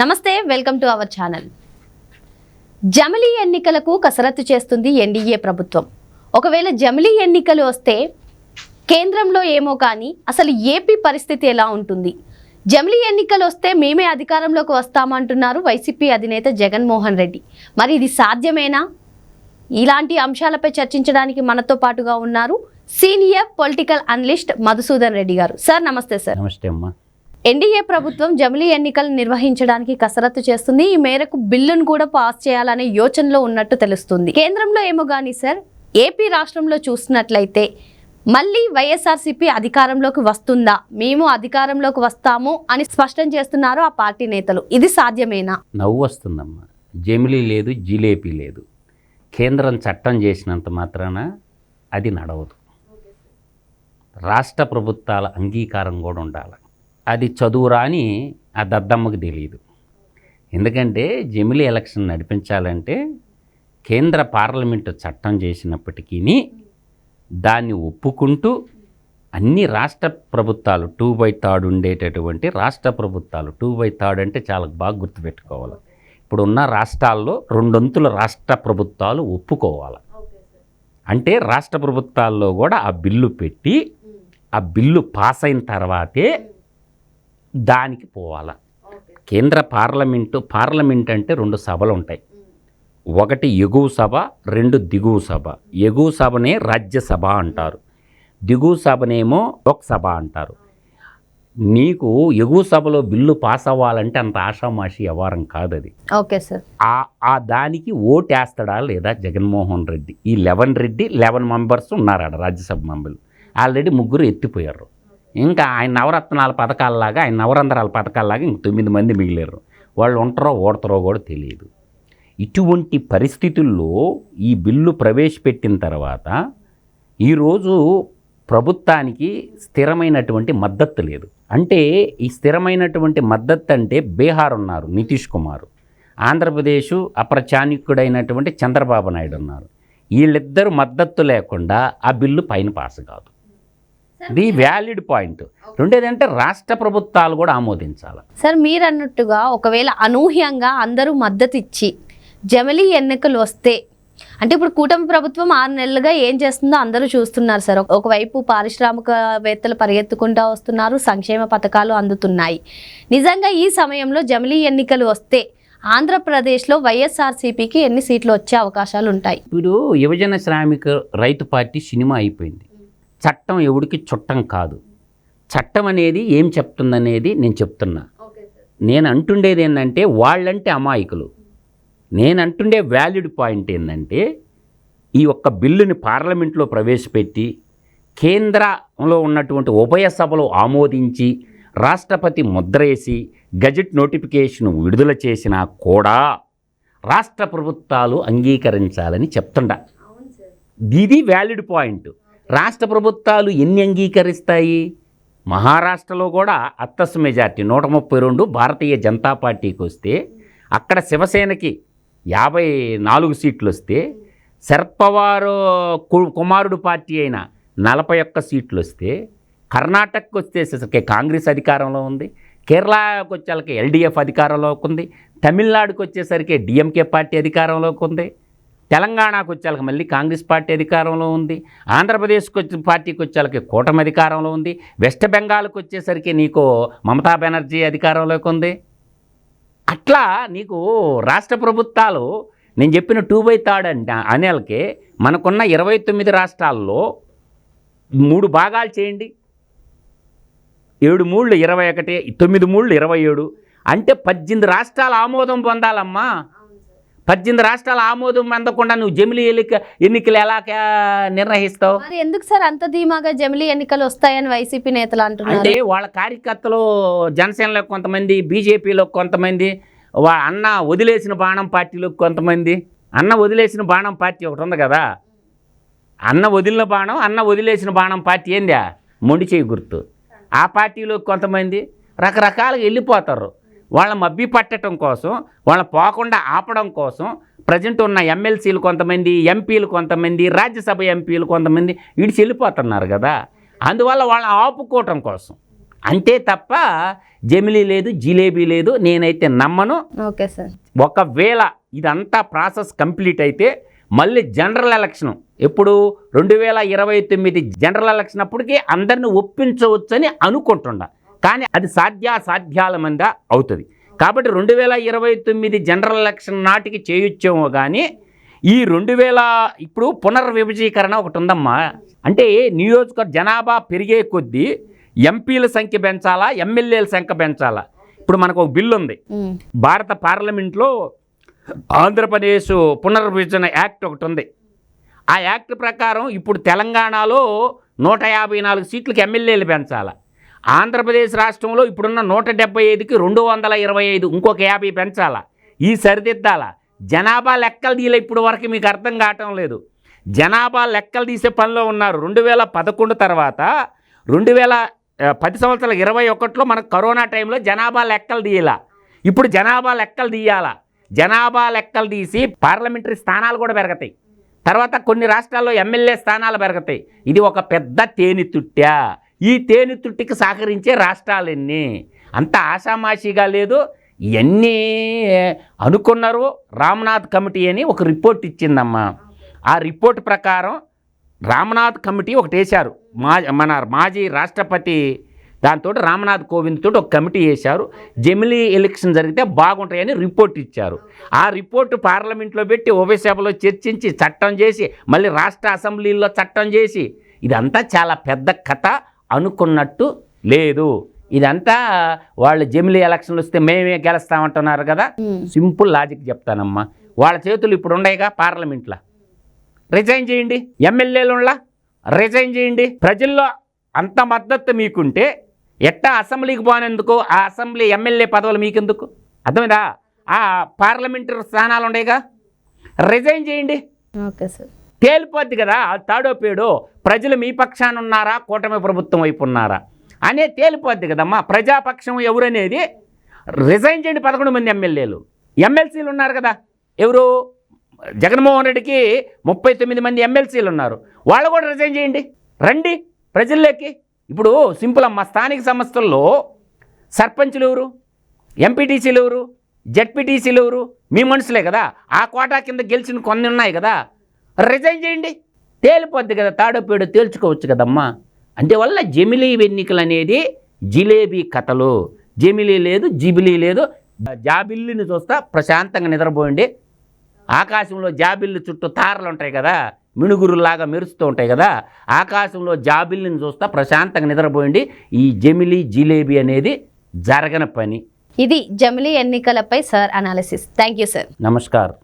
నమస్తే welcome to our channel. జమిలీ ఎన్నికలకు కసరత్తు చేస్తుంది ఎన్డీఏ ప్రభుత్వం. ఒకవేళ జమిలీ ఎన్నికలు వస్తే కేంద్రంలో ఏమో కానీ అసలు ఏపీ పరిస్థితి ఎలా ఉంటుంది? జమిలీ ఎన్నికలు వస్తే మేమే అధికారంలోకి వస్తామంటున్నారు వైసీపీ అధినేత జగన్మోహన్ రెడ్డి. మరి ఇది సాధ్యమేనా? ఇలాంటి అంశాలపై చర్చించడానికి మనతో పాటుగా ఉన్నారు senior political analyst Madhusudan Reddy గారు. సార్ నమస్తే సార్. నమస్తే అమ్మా. ఎన్డీఏ ప్రభుత్వం జమిలీ ఎన్నికలు నిర్వహించడానికి కసరత్తు చేస్తుంది. ఈ మేరకు బిల్లును కూడా పాస్ చేయాలనే యోచనలో ఉన్నట్టు తెలుస్తుంది. కేంద్రంలో ఏమో కానీ సార్ ఏపీ రాష్ట్రంలో చూసినట్లయితే మళ్ళీ వైఎస్ఆర్సీపీ అధికారంలోకి వస్తుందా? మేము అధికారంలోకి వస్తాము అని స్పష్టం చేస్తున్నారు ఆ పార్టీ నేతలు. ఇది సాధ్యమేనా? నవ్వు వస్తుందమ్మా. జమిలీ లేదు జిలేబీ లేదు. కేంద్రం చట్టం చేసినంత మాత్రాన అది నడవదు. రాష్ట్ర ప్రభుత్వాల అంగీకారం కూడా ఉండాలి. అది చదువురా అని ఆ దద్దమ్మకు తెలియదు ఎందుకంటే జమిలీ ఎలక్షన్ నడిపించాలంటే కేంద్ర పార్లమెంటు చట్టం చేసినప్పటికీ దాన్ని ఒప్పుకుంటూ అన్ని రాష్ట్ర ప్రభుత్వాలు టూ బై థర్డ్ ఉండేటటువంటి రాష్ట్ర ప్రభుత్వాలు టూ బై థర్డ్ అంటే చాలా బాగా గుర్తుపెట్టుకోవాలి. ఇప్పుడున్న రాష్ట్రాల్లో రెండొంతుల రాష్ట్ర ప్రభుత్వాలు ఒప్పుకోవాలి. అంటే రాష్ట్ర ప్రభుత్వాల్లో కూడా ఆ బిల్లు పెట్టి ఆ బిల్లు పాస్ అయిన తర్వాతే దానికి పోవాలి. కేంద్ర పార్లమెంటు పార్లమెంట్ అంటే రెండు సభలు ఉంటాయి. ఒకటి ఎగువ సభ రెండు దిగువ సభ. ఎగువ సభనే రాజ్యసభ అంటారు. దిగువ సభనేమో లోక్సభ అంటారు. నీకు ఎగువ సభలో బిల్లు పాస్ అవ్వాలంటే అంత ఆషామాషి వ్యవహారం కాదు అది. Okay sir. ఆ ఆ దానికి ఓటేస్తాడా లేదా జగన్మోహన్ రెడ్డి? ఈ లెవెన్ రెడ్డి లెవెన్ మెంబర్స్ ఉన్నారు ఆడ రాజ్యసభ మెంబర్లు. ఆల్రెడీ ముగ్గురు ఎత్తిపోయారు. ఇంకా ఆయన నవరత్నాల పథకాలలాగా ఆయన నవరంధ్రాల పథకాలలాగా ఇంక తొమ్మిది మంది మిగిలేరు. వాళ్ళు ఉంటారో ఓడతారో కూడా తెలియదు. ఇటువంటి పరిస్థితుల్లో ఈ బిల్లు ప్రవేశపెట్టిన తర్వాత ఈరోజు ప్రభుత్వానికి స్థిరమైనటువంటి మద్దతు లేదు. అంటే ఈ స్థిరమైనటువంటి మద్దతు అంటే బీహార్ ఉన్నారు నితీష్ కుమార్. ఆంధ్రప్రదేశ్ అప్రచాణికుడైనటువంటి చంద్రబాబు నాయుడు ఉన్నారు. వీళ్ళిద్దరూ మద్దతు లేకుండా ఆ బిల్లు పైన పాస్ కాదు. ఇది వ్యాలిడ్ పాయింట్. రెండేదంటే రాష్ట్ర ప్రభుత్వాలు కూడా ఆమోదించాలి. సార్ మీరు అన్నట్టుగా ఒకవేళ అనూహ్యంగా అందరూ మద్దతు ఇచ్చి జమిలీ ఎన్నికలు వస్తే అంటే ఇప్పుడు కూటమి ప్రభుత్వం ఆరు నెలలుగా ఏం చేస్తుందో అందరూ చూస్తున్నారు సార్. ఒక- ఒకవైపు పారిశ్రామికవేత్తలు పరిగెత్తుకుంటూ వస్తున్నారు సంక్షేమ పథకాలు అందుతున్నాయి. నిజంగా ఈ సమయంలో జమిలీ ఎన్నికలు వస్తే ఆంధ్రప్రదేశ్లో వైఎస్ఆర్సీపీకి ఎన్ని సీట్లు వచ్చే అవకాశాలు ఉంటాయి? ఇప్పుడు యువజన శ్రామిక రైతు పార్టీ సినిమా అయిపోయింది. చట్టం ఎవడికి చుట్టం కాదు. చట్టం అనేది ఏం చెప్తుందనేది నేను చెప్తున్నా. నేను అంటుండేది ఏంటంటే వాళ్ళంటే అమాయకులు. నేను అంటుండే వ్యాలిడ్ పాయింట్ ఏంటంటే ఈ ఒక్క బిల్లుని పార్లమెంట్లో ప్రవేశపెట్టి కేంద్రంలో ఉన్నటువంటి ఉభయ సభలు ఆమోదించి రాష్ట్రపతి ముద్రేసి గజెట్ నోటిఫికేషన్ విడుదల చేసినా కూడా రాష్ట్ర ప్రభుత్వాలు అంగీకరించాలని చెప్తుండ. ఇది వ్యాలిడ్ పాయింట్. రాష్ట్ర ప్రభుత్వాలు ఎన్ని అంగీకరిస్తాయి? మహారాష్ట్రలో కూడా అత్తస్ మెజార్టీ నూట ముప్పై రెండు భారతీయ జనతా పార్టీకి వస్తే అక్కడ శివసేనకి యాభై నాలుగు సీట్లు వస్తే శర్పవారు కు- కుమారుడు పార్టీ అయిన నలభై ఒక్క సీట్లు వస్తే కర్ణాటకకు వచ్చేసరికి కాంగ్రెస్ అధికారంలో ఉంది కేరళకు వచ్చేసరికి ఎల్డీఎఫ్ అధికారంలోకి ఉంది తమిళనాడుకు వచ్చేసరికి డిఎంకే పార్టీ అధికారంలోకి ఉంది తెలంగాణకు వచ్చేళ్ళకి మళ్ళీ కాంగ్రెస్ పార్టీ అధికారంలో ఉంది. ఆంధ్రప్రదేశ్కి వచ్చే పార్టీకి వచ్చేళ్ళకి కూటమి అధికారంలో ఉంది. వెస్ట్ బెంగాల్కి వచ్చేసరికి నీకు మమతా బెనర్జీ అధికారంలోకి ఉంది. అట్లా నీకు రాష్ట్ర ప్రభుత్వాలు నేను చెప్పిన టూ బై థర్డ్ అంటే అనేలకి మనకున్న ఇరవై తొమ్మిది రాష్ట్రాల్లో మూడు భాగాలు చేయండి. ఏడు మూళ్ళు ఇరవై ఒకటి తొమ్మిది మూళ్ళు ఇరవై ఏడు. అంటే పద్దెనిమిది రాష్ట్రాల ఆమోదం పొందాలమ్మా. పద్దెనిమిది రాష్ట్రాల ఆమోదం పొందకుండా నువ్వు జమిలీ ఎన్నిక ఎన్నికలు ఎలా మరి ఎందుకు సార్ అంత ధీమాగా జమిలీ ఎన్నికలు వస్తాయని వైసీపీ నేతలు అంటున్నారు? అంటే వాళ్ళ కార్యకర్తలు జనసేనలో కొంతమంది బీజేపీలో కొంతమంది వా అన్న వదిలేసిన బాణం పార్టీలో కొంతమంది అన్న వదిలేసిన బాణం పార్టీ ఒకటి ఉంది కదా? అన్న వదిలిన బాణం అన్న వదిలేసిన బాణం పార్టీ ఏందా? మొండి చేయి గుర్తు. ఆ పార్టీలో కొంతమంది రకరకాలుగా వెళ్ళిపోతారు. వాళ్ళ మబ్బి పట్టడం కోసం వాళ్ళ పోకుండా ఆపడం కోసం ప్రజెంట్ ఉన్న ఎమ్మెల్సీలు కొంతమంది ఎంపీలు కొంతమంది రాజ్యసభ ఎంపీలు కొంతమంది ఇడిచి వెళ్ళిపోతున్నారు కదా. అందువల్ల వాళ్ళని ఆపుకోవటం కోసం. అంతే తప్ప జమిలీ లేదు జిలేబీ లేదు నేనైతే నమ్మను. Okay sir. ఒకవేళ ఇదంతా ప్రాసెస్ కంప్లీట్ అయితే మళ్ళీ జనరల్ ఎలక్షన్ ఎప్పుడు రెండు వేల ఇరవై తొమ్మిది జనరల్ ఎలక్షన్ అప్పటికి అందరిని ఒప్పించవచ్చని అనుకుంటుండ కానీ అది సాధ్యాసాధ్యాల మంద అవుతుంది. కాబట్టి రెండు వేల ఇరవై తొమ్మిది జనరల్ ఎలక్షన్ నాటికి చేయొచ్చేమో కానీ ఈ రెండు వేల ఇప్పుడు పునర్విభజీకరణ ఒకటి ఉందమ్మా అంటే నియోజకవర్గ జనాభా పెరిగే కొద్దీ ఎంపీల సంఖ్య పెంచాలా ఎమ్మెల్యేల సంఖ్య పెంచాలా? ఇప్పుడు మనకు ఒక బిల్లు ఉంది. భారత పార్లమెంట్లో ఆంధ్రప్రదేశ్ పునర్విభజన యాక్ట్ ఒకటి ఉంది ఆ యాక్ట్ ప్రకారం ఇప్పుడు తెలంగాణలో నూట యాభై నాలుగు సీట్లకు ఎమ్మెల్యేలు పెంచాలి? ఆంధ్రప్రదేశ్ రాష్ట్రంలో ఇప్పుడున్న నూట డెబ్బై ఐదుకి రెండు వందల ఇరవై ఐదు ఇంకొక యాభై పెంచాలా? ఈ సరిదిద్దాలా? జనాభా లెక్కలు తీయలే ఇప్పుడు వరకు మీకు అర్థం కావటం లేదు. జనాభా లెక్కలు తీసే పనిలో ఉన్నారు. రెండు వేల పదకొండు తర్వాత రెండు వేల పది సంవత్సరాల ఇరవై ఒకటిలో మనకు కరోనా టైంలో జనాభా లెక్కలు తీయాలా? ఇప్పుడు జనాభా లెక్కలు తీయాలా? జనాభా లెక్కలు తీసి పార్లమెంటరీ స్థానాలు కూడా పెరగతాయి. తర్వాత కొన్ని రాష్ట్రాల్లో ఎమ్మెల్యే స్థానాలు పెరగతాయి. ఇది ఒక పెద్ద తేనెతుట్టా ఈ తేనెతుట్టికి సహకరించే రాష్ట్రాలన్నీ. అంత ఆషామాషిగా లేదు. ఇవన్నీ అనుకున్నారు రామ్నాథ్ కమిటీ అని ఒక రిపోర్ట్ ఇచ్చిందమ్మా. ఆ రిపోర్ట్ ప్రకారం రామనాథ్ కమిటీ ఒకటి వేశారు మా మన మాజీ రాష్ట్రపతి దాంతో రామ్నాథ్ కోవింద్ తోటి ఒక కమిటీ వేశారు. జమిలీ ఎలక్షన్ జరిగితే బాగుంటాయని రిపోర్ట్ ఇచ్చారు. ఆ రిపోర్టు పార్లమెంట్లో పెట్టి ఉభయసభలో చర్చించి చట్టం చేసి మళ్ళీ రాష్ట్ర అసెంబ్లీలో చట్టం చేసి ఇదంతా చాలా పెద్ద కథ. అనుకున్నట్టు లేదు. ఇదంతా వాళ్ళు జమిలీ ఎలక్షన్లు వస్తే మేమే గెలుస్తామంటున్నారు కదా. సింపుల్ లాజిక్ చెప్తానమ్మా. వాళ్ళ చేతులు ఇప్పుడు ఉన్నాయిగా పార్లమెంట్లో. రిజైన్ చేయండి. ఎమ్మెల్యేలులా రిజైన్ చేయండి. ప్రజల్లో అంత మద్దతు మీకుంటే ఎట్టా అసెంబ్లీకి పోనేందుకు? ఆ అసెంబ్లీ ఎమ్మెల్యే పదవులు మీకెందుకు? అర్థమైందా? ఆ పార్లమెంటరీ స్థానాలు ఉన్నాయిగా రిజైన్ చేయండి. Okay sir. తేలిపోద్ది కదా ఆ తాడో పేడో. ప్రజలు మీ పక్షాన ఉన్నారా కూటమి ప్రభుత్వం వైపు ఉన్నారా? అనే తేలిపోద్ది కదమ్మా ప్రజాపక్షం ఎవరనేది రిజైన్ చేయండి పదకొండు మంది ఎమ్మెల్యేలు. ఎమ్మెల్సీలు ఉన్నారు కదా ఎవరు? జగన్మోహన్ రెడ్డికి ముప్పై తొమ్మిది మంది ఎమ్మెల్సీలు ఉన్నారు. వాళ్ళు కూడా రిజైన్ చేయండి. రండి ప్రజల్లోకి. ఇప్పుడు సింపుల్ అమ్మ స్థానిక సంస్థల్లో సర్పంచులు ఎవరు? ఎంపీటీసీలు ఎవరు? జడ్పీటీసీలు ఎవరు? మీ మనుషులే కదా. ఆ కోటా కింద గెలిచిన కొన్ని ఉన్నాయి కదా. రిజైన్ చేయండి. తేలిపోద్ది కదా తాడోపేడు తేల్చుకోవచ్చు కదమ్మా. అందువల్ల జమిలీ ఎన్నికలు అనేది జిలేబీ కథలు. జమిలీ లేదు జిబిలీ లేదు. జాబిల్లిని చూస్తా ప్రశాంతంగా నిద్రపోయండి. ఆకాశంలో జాబిల్లి చుట్టూ తారలు ఉంటాయి కదా మినుగురులాగా మెరుస్తూ ఉంటాయి కదా ఆకాశంలో జాబిల్లిని చూస్తా ప్రశాంతంగా నిద్రపోయండి. ఈ జమిలీ జిలేబీ అనేది జరగని పని. ఇది జమిలీ ఎన్నికలపై sir analysis. Thank you sir. నమస్కారం.